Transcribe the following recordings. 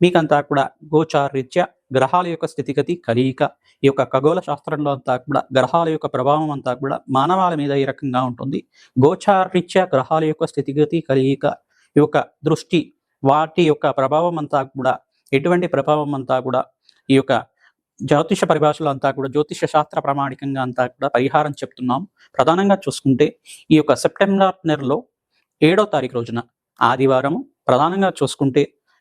మీకంతా కూడా గోచారీత్యా గ్రహాల యొక్క స్థితిగతి కలయిక ఈ యొక్క ఖగోళ శాస్త్రంలో అంతా కూడా గ్రహాల యొక్క ప్రభావం అంతా కూడా మానవాల మీద ఈ రకంగా ఉంటుంది. గోచారీత్యా గ్రహాల యొక్క స్థితిగతి కలయిక ఈ యొక్క దృష్టి వాటి యొక్క ప్రభావం అంతా కూడా ఎటువంటి ప్రభావం అంతా కూడా ఈ యొక్క జ్యోతిష పరిభాషలో అంతా కూడా జ్యోతిష శాస్త్ర ప్రామాణికంగా అంతా కూడా పరిహారం చెప్తున్నాం. ప్రధానంగా చూసుకుంటే ఈ యొక్క సెప్టెంబర్ నెలలో ఏడో తారీఖు రోజున ఆదివారం ప్రధానంగా చూసుకుంటే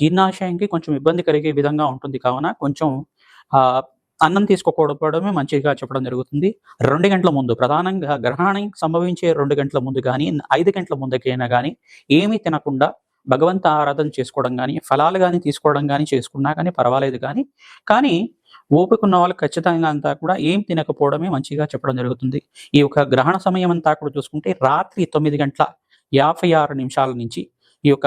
జీర్ణాశయంకి కొంచెం ఇబ్బంది కలిగే విధంగా ఉంటుంది. కావున కొంచెం ఆ అన్నం తీసుకోకపోవడమే మంచిగా చెప్పడం జరుగుతుంది. రెండు గంటల ముందు ప్రధానంగా గ్రహణం సంభవించే రెండు గంటల ముందు కానీ ఐదు గంటల ముందుకైనా కానీ ఏమీ తినకుండా భగవంత ఆరాధన చేసుకోవడం కానీ ఫలాలు కానీ తీసుకోవడం కానీ చేసుకున్నా కానీ పర్వాలేదు కానీ కానీ ఓపిక ఉన్న వాళ్ళు ఖచ్చితంగా అంతా కూడా ఏం తినకపోవడమే మంచిగా చెప్పడం జరుగుతుంది. ఈ యొక్క గ్రహణ సమయం అంతా కూడా చూసుకుంటే రాత్రి తొమ్మిది గంటల యాభై ఆరు నిమిషాల నుంచి ఈ యొక్క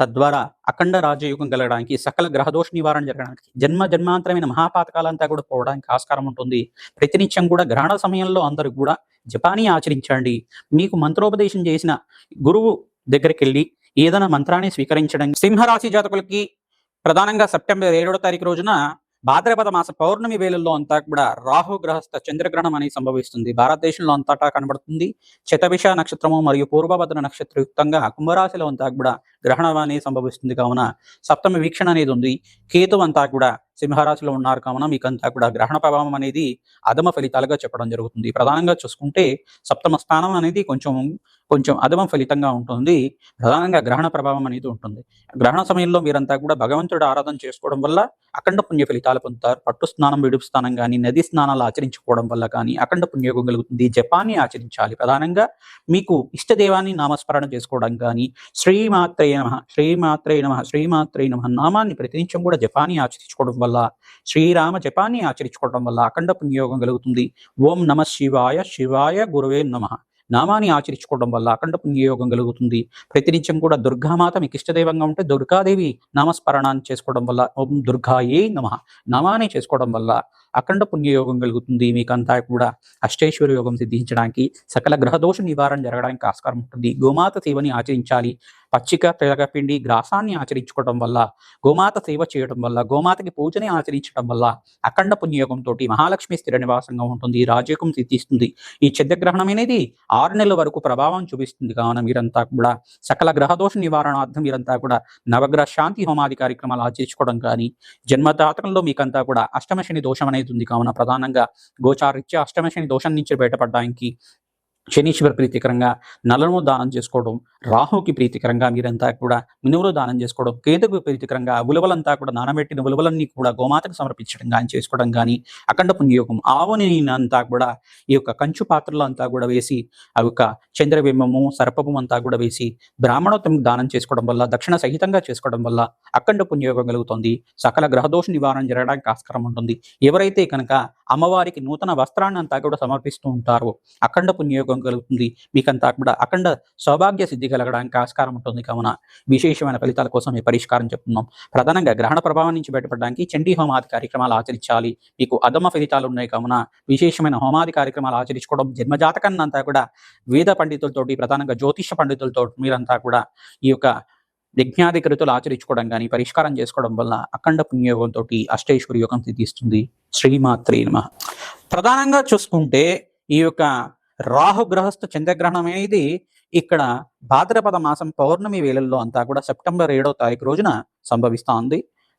తద్వారా అఖండ రాజయోగం కలగడానికి సకల గ్రహదోష నివారణ జరగడానికి జన్మ జన్మాంతరమైన మహాపాతకాలంతా కూడా పోవడానికి ఆస్కారం ఉంటుంది. ప్రతినిత్యం కూడా గ్రహణ సమయంలో అందరూ కూడా జపాని ఆచరించండి. మీకు మంత్రోపదేశం చేసిన గురువు దగ్గరికి వెళ్ళి ఏదైనా మంత్రాన్ని స్వీకరించడం. సింహరాశి జాతకులకి ప్రధానంగా సెప్టెంబర్ ఏడవ తారీఖు రోజున భాద్రపద మాస పౌర్ణమి వేళల్లో అంతా కూడా రాహు గ్రహస్థ చంద్రగ్రహణం అనేది సంభవిస్తుంది. భారతదేశంలో అంతటా కనబడుతుంది. శతభిష నక్షత్రము మరియు పూర్వభద్ర నక్షత్రయుక్తంగా కుంభరాశిలో అంతా కూడా గ్రహణం అనేది సంభవిస్తుంది. కావున సప్తమ వీక్షణ అనేది ఉంది. కేతు అంతా కూడా సింహరాశిలో ఉన్నారు కావున మీకంతా కూడా గ్రహణ ప్రభావం అనేది అధమ ఫలితాలుగా చెప్పడం జరుగుతుంది. ప్రధానంగా చూసుకుంటే సప్తమ స్థానం అనేది కొంచెం కొంచెం అధమ ఫలితంగా ఉంటుంది. ప్రధానంగా గ్రహణ ప్రభావం అనేది ఉంటుంది. గ్రహణ సమయంలో మీరంతా కూడా భగవంతుడు ఆరాధన చేసుకోవడం వల్ల అఖండ పుణ్య ఫలితాలు పొందుతారు. పట్టు స్నానం విడుపు స్నానం కానీ నది స్నానాలు ఆచరించుకోవడం వల్ల కానీ అఖండ పుణ్యోగం కలుగుతుంది. జపాన్ని ఆచరించాలి. ప్రధానంగా మీకు ఇష్టదేవాన్ని నామస్మరణ చేసుకోవడం కానీ శ్రీమాత్రే నమ శ్రీమాత్రే నమ శ్రీమాత్రే నమ నామాన్ని ప్రతినిత్యం కూడా జపాన్ని ఆచరించుకోవడం వల్ల వల్ల శ్రీరామ జపాన్ని ఆచరించుకోవడం వల్ల అఖండ పుణ్యోగం కలుగుతుంది. ఓం నమ శివాయ శివాయ గురువే నమ. నామాన్ని ఆచరించుకోవడం వల్ల అఖండ పుణ్యయోగం కలుగుతుంది. ప్రతినిత్యం కూడా దుర్గామాత మీకు ఇష్టదైవంగా ఉంటే దుర్గాదేవి నామస్మరణాన్ని చేసుకోవడం వల్ల ఓం దుర్గాయే నమ. నామాన్ని చేసుకోవడం వల్ల అఖండ పుణ్యయోగం కలుగుతుంది. మీకంతా కూడా అష్టేశ్వర యోగం సిద్ధించడానికి సకల గ్రహదోష నివారణ జరగడానికి ఆస్కారం ఉంటుంది. గోమాత సేవని ఆచరించాలి. పచ్చిక తిలకపిండి గ్రాసాన్ని ఆచరించుకోవడం వల్ల గోమాత సేవ చేయడం వల్ల గోమాతకి పూజని ఆచరించడం వల్ల అఖండ పుణ్యయోగంతో మహాలక్ష్మి స్థిర నివాసంగా ఉంటుంది రాజయోగం సిద్ధిస్తుంది. ఈ చంద్రగ్రహణం అనేది ఆరు నెలల వరకు ప్రభావం చూపిస్తుంది కావున మీరంతా కూడా సకల గ్రహదోష నివారణార్థం మీరంతా కూడా నవగ్రహ శాంతి హోమాది కార్యక్రమాలు ఆచరించుకోవడం కానీ జన్మదాతకంలో మీకంతా కూడా అష్టమ శని దోషం అనేది ఉంది కావున ప్రధానంగా గోచారిత్య అష్టమ శని దోషం నుంచి బయటపడడానికి శనీశ్వర ప్రీతికరంగా నలను దానం చేసుకోవడం రాహుకి ప్రీతికరంగా మీరంతా కూడా మినువులు దానం చేసుకోవడం కేతుకు ప్రీతికరంగా ఉలువలంతా కూడా నానబెట్టిన ఉలువలన్నీ కూడా గోమాతకు సమర్పించడం కానీ చేసుకోవడం కానీ అఖండ పుణ్యయోగం ఆవుని అంతా కూడా ఈ యొక్క కంచు పాత్రలో అంతా కూడా వేసి ఆ యొక్క చంద్రబింబము సర్పము అంతా కూడా వేసి బ్రాహ్మణోత్తం దానం చేసుకోవడం వల్ల దక్షిణ సహితంగా చేసుకోవడం వల్ల అఖండ పుణ్యయోగం కలుగుతుంది. సకల గ్రహదోష నివారణ జరగడానికి ఆస్కారం ఉంటుంది. ఎవరైతే కనుక అమ్మవారికి నూతన వస్త్రాన్ని అంతా కూడా సమర్పిస్తూ ఉంటారో అఖండ పుణ్యయోగం కలుగుతుంది. మీకంతా కూడా అఖండ సౌభాగ్య సిద్ధి కలగడానికి ఆస్కారం ఉంటుంది. కావున విశేషమైన ఫలితాల కోసం ఈ పరిష్కారం చెప్తున్నాం. ప్రధానంగా గ్రహణ ప్రభావం నుంచి బయటపడడానికి చండీ హోమాది కార్యక్రమాలు ఆచరించాలి. మీకు అదమ ఫలితాలు ఉన్నాయి. కావున విశేషమైన హోమాది కార్యక్రమాలు ఆచరించుకోవడం జన్మజాతకాన్ని అంతా కూడా వేద పండితులతోటి ప్రధానంగా జ్యోతిష పండితులతో మీరంతా కూడా ఈ యొక్క యజ్ఞాధికృతులు ఆచరించుకోవడం కానీ పరిష్కారం చేసుకోవడం వల్ల అఖండ పుణ్యయోగంతో అష్టేశ్వరి యోగం సిద్ధిస్తుంది. శ్రీమాత్రే నమ. ప్రధానంగా చూసుకుంటే ఈ యొక్క రాహు గ్రహస్థ చంద్రగ్రహణం అనేది ఇక్కడ భాద్రపద మాసం పౌర్ణమి వేళల్లో అంతా కూడా సెప్టెంబర్ ఏడో తారీఖు రోజున సంభవిస్తోంది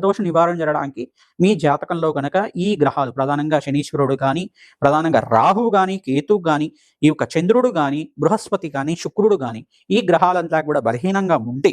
గ్రహదోష నివారణ జరగడానికి మీ జాతకంలో గనక ఈ గ్రహాలు ప్రధానంగా శనీశ్వరుడు కానీ ప్రధానంగా రాహువు కానీ కేతువు కానీ ఈ యొక్క చంద్రుడు కానీ బృహస్పతి కానీ శుక్రుడు కానీ ఈ గ్రహాలంతా కూడా బలహీనంగా ఉంటే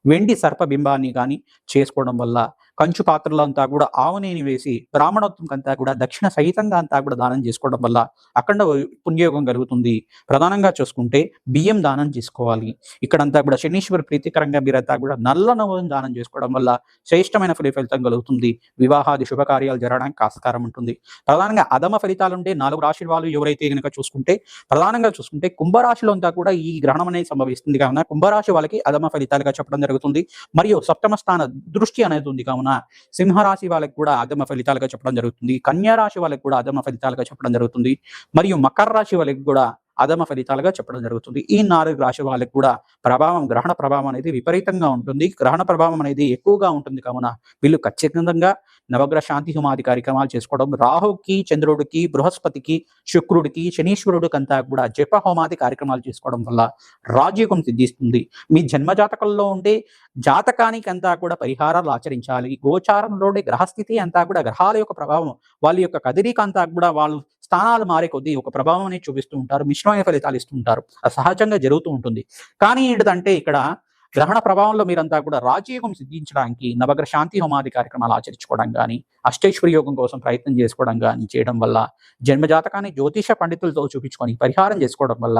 వెండి సర్పబింబాన్ని కానీ చేసుకోవడం వల్ల కంచు పాత్రలో అంతా కూడా ఆవనేని వేసి బ్రాహ్మణోత్వం అంతా కూడా దక్షిణ సహితంగా అంతా కూడా దానం చేసుకోవడం వల్ల అఖండ పుణ్యయోగం కలుగుతుంది. ప్రధానంగా చూసుకుంటే బియ్యం దానం చేసుకోవాలి. ఇక్కడంతా కూడా శనీశ్వర ప్రీతికరంగా మీరంతా కూడా నల్ల నవ్వులను దానం చేసుకోవడం వల్ల శ్రేష్టమైన ఫలితం కలుగుతుంది. వివాహాది శుభకార్యాలు జరగడానికి ఆస్కారం ఉంటుంది. ప్రధానంగా అధమ ఫలితాలుంటే నాలుగు రాశి వాళ్ళు ఎవరైతే కనుక చూసుకుంటే ప్రధానంగా చూసుకుంటే కుంభరాశిలో అంతా కూడా ఈ గ్రహణం అనేది సంభవిస్తుంది. కావున కుంభరాశి వాళ్ళకి అధమ ఫలితాలుగా చెప్పడం జరుగుతుంది. మరియు సప్తమ స్థాన దృష్టి అనేది ఉంది కావున సింహరాశి వాళ్ళకి కూడా అధమ ఫలితాలుగా చెప్పడం జరుగుతుంది. కన్యా రాశి వాళ్ళకి కూడా అధమ ఫలితాలుగా చెప్పడం జరుగుతుంది. మరియు మకర రాశి వాళ్ళకి కూడా అధమ ఫలితాలుగా చెప్పడం జరుగుతుంది. ఈ నాలుగు రాశి వాళ్ళకి కూడా ప్రభావం గ్రహణ ప్రభావం అనేది విపరీతంగా ఉంటుంది. గ్రహణ ప్రభావం అనేది ఎక్కువగా ఉంటుంది కావున వీళ్ళు ఖచ్చితంగా నవగ్రహ శాంతి హోమాది కార్యక్రమాలు చేసుకోవడం రాహుకి చంద్రుడికి బృహస్పతికి శుక్రుడికి శనీశ్వరుడికి అంతా కూడా జప హోమాది కార్యక్రమాలు చేసుకోవడం వల్ల రాజయోగం సిద్ధిస్తుంది. మీ జన్మ జాతకంలో ఉండే జాతకానికి అంతా కూడా పరిహారాలు ఆచరించాలి. గోచారంలోనే గ్రహస్థితి అంతా కూడా గ్రహాల యొక్క ప్రభావం వాళ్ళ యొక్క కదిరిక అంతా కూడా వాళ్ళు స్థానాలు మారే కొద్దీ ఒక ప్రభావం అనేది చూపిస్తూ ఉంటారు మిశ్రమైన ఫలితాలు ఇస్తూ ఉంటారు. అది సహజంగా జరుగుతూ ఉంటుంది. కానీ ఏంటంటే ఇక్కడ గ్రహణ ప్రభావంలో మీరంతా కూడా రాజయోగం సిద్ధించడానికి నవగ్రహ శాంతి హోమాది కార్యక్రమాలు ఆచరించుకోవడం కానీ అష్టేశ్వరి యోగం కోసం ప్రయత్నం చేసుకోవడం కానీ చేయడం వల్ల జన్మజాతకాన్ని జ్యోతిష పండితులతో చూపించుకొని పరిహారం చేసుకోవడం వల్ల